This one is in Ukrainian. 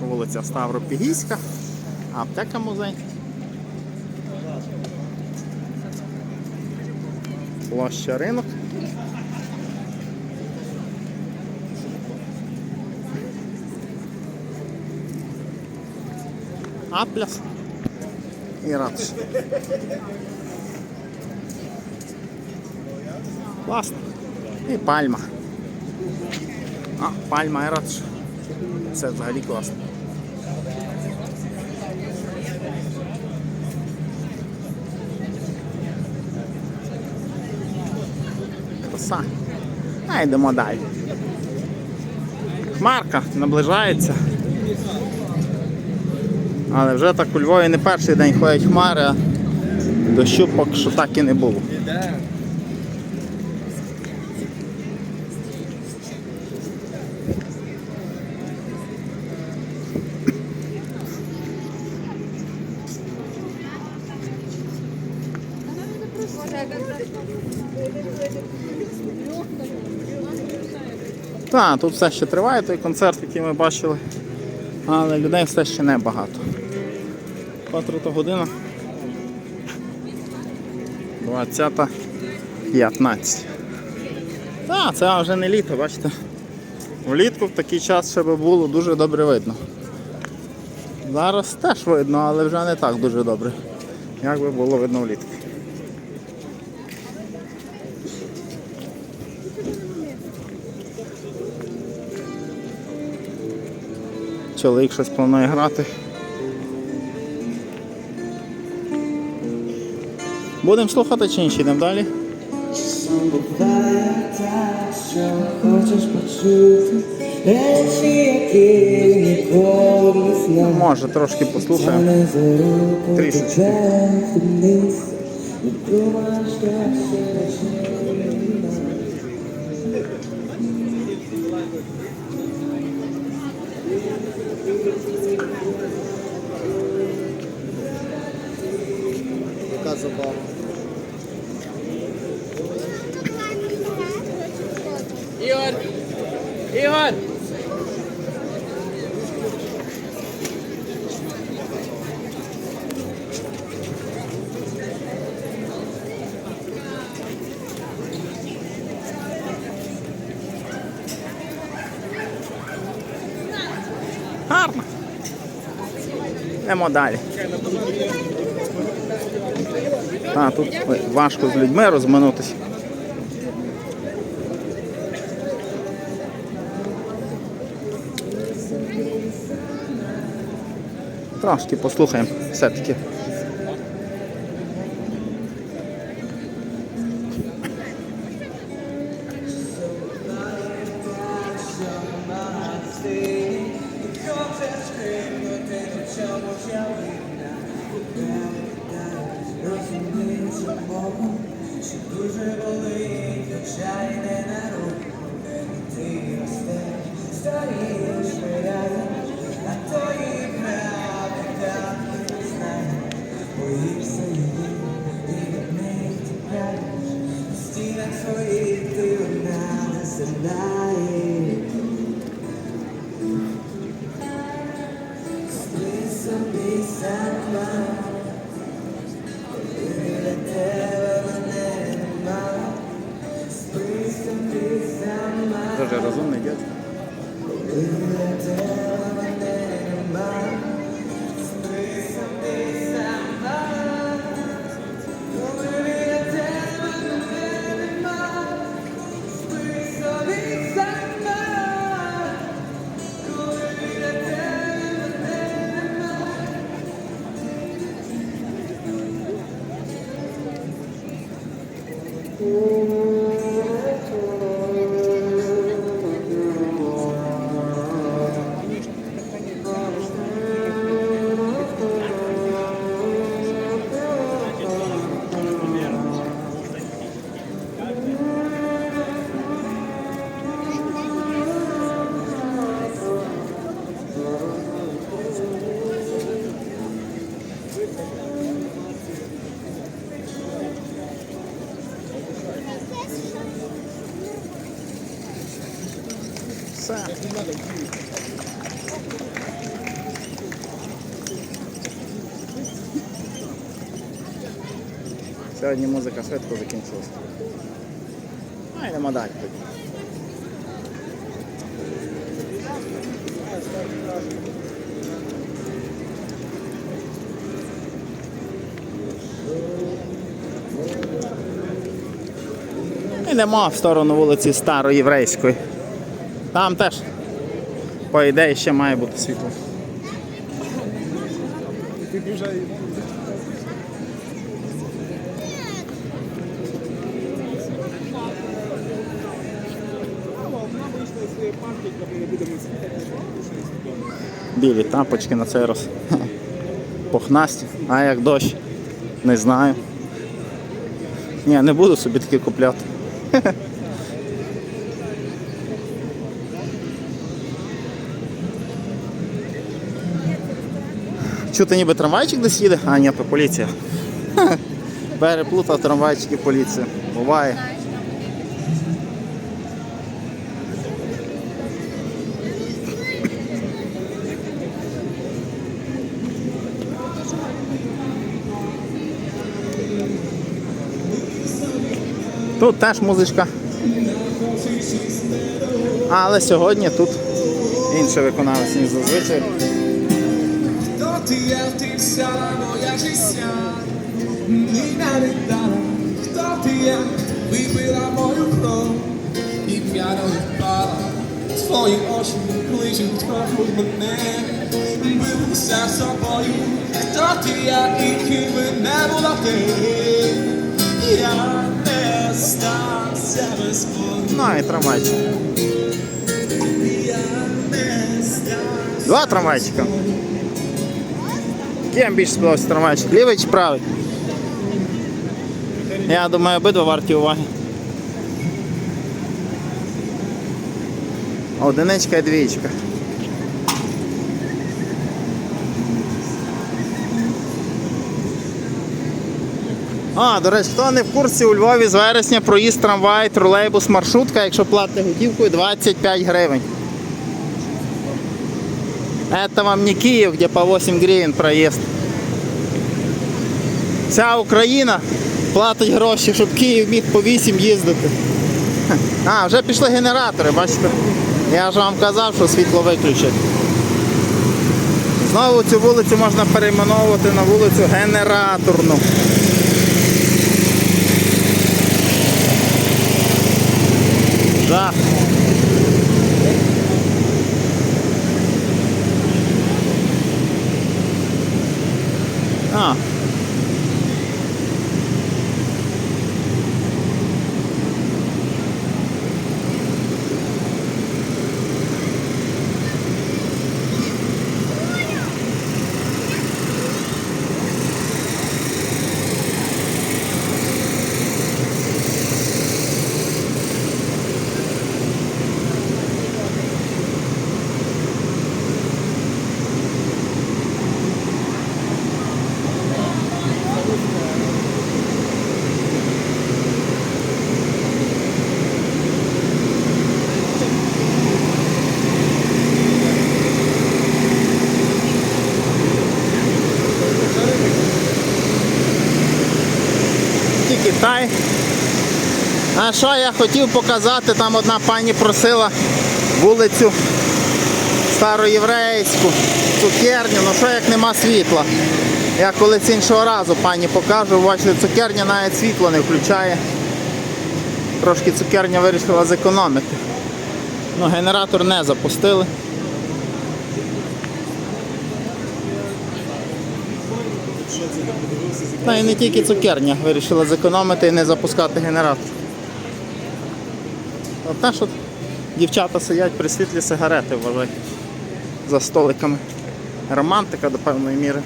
вулиця Ставропігійська, аптека музей. Площа ринок. Апляс і ратуш. Класно. І пальма. А, пальма і ратуш. Це взагалі класно. Краса. А йдемо далі. Хмарка наближається. Але вже так у Львові не перший день ходять хмари, а дощу поки що так і не було. Так, тут все ще триває той концерт, який ми бачили, але людей все ще небагато. Котра година. 20.15. Так, це вже не літо, бачите. Влітку в такий час ще би було дуже добре видно. Зараз теж видно, але вже не так дуже добре, як би було видно влітку. Чоловік щось планує грати. Будемо слухати чи інші йдемо далі? Може, трошки послухаємо. Трішечки. Така забава. Ігор! Ігор! Гарно. Йдемо далі. А, тут важко з людьми розминутися. Трошки послухаємо все-таки. Дуже болить, хоча на руку. Ти ростеш, старієш, виряєш, а то і не знаєш. Боїшся і від тікаєш. Стінах своїх ти одна. Дуже розумний дядько. Краса. Сьогодні музика швидко закінчилася. Ну, йдемо далі тоді. нема в сторону вулиці Староєврейської. Там теж, по ідеї, ще має бути світло. Білі тапочки на цей раз. Похнасті, а як дощ, не знаю. Ні, не буду собі такі купляти. Чути ніби трамвайчик десь їде, а ні, поліція. Переплутав трамвайчик і поліція. Буває. Тут теж музичка. Але сьогодні тут інший виконавець, ніж зазвичай. Ти є, ти вся моя життя, Ніна не дала, хто ти є, випила мою кров, і п'яно впала, твої очі кличуть трохи мене, бився собою, хто ти є, і ким би не була ти, я не стався без болю, Ну і трамвайчик. Два трамвайчика. Ким більше сподобався трамвайчик? Лівий чи правий? Я думаю, обидва варті уваги. Одиничка і двічка. А, до речі, хто не в курсі, у Львові з вересня проїзд трамвай, тролейбус, маршрутка, якщо платите готівкою, 25 гривень. Это вам не Киев, где по 8 гривен проезд. Вся Україна платить гроші, щоб Київ міг по 8 їздити. А, вже пішли генератори, бачите? Я ж вам казав, що світло виключать. Знову цю вулицю можна перейменовувати на вулицю Генераторну. Жах. А. Тільки Китай. А що я хотів показати, там одна пані просила вулицю Староєврейську, цукерню, ну що як нема світла. Я колись іншого разу пані покажу, бачите, цукерня навіть світло не включає. Трошки цукерня вирішила зекономити. Ну, генератор не запустили. Та і не тільки цукерня вирішила зекономити і не запускати генератор. Те, що дівчата сидять при світлі сигарети вважають за столиками. Романтика до певної міри.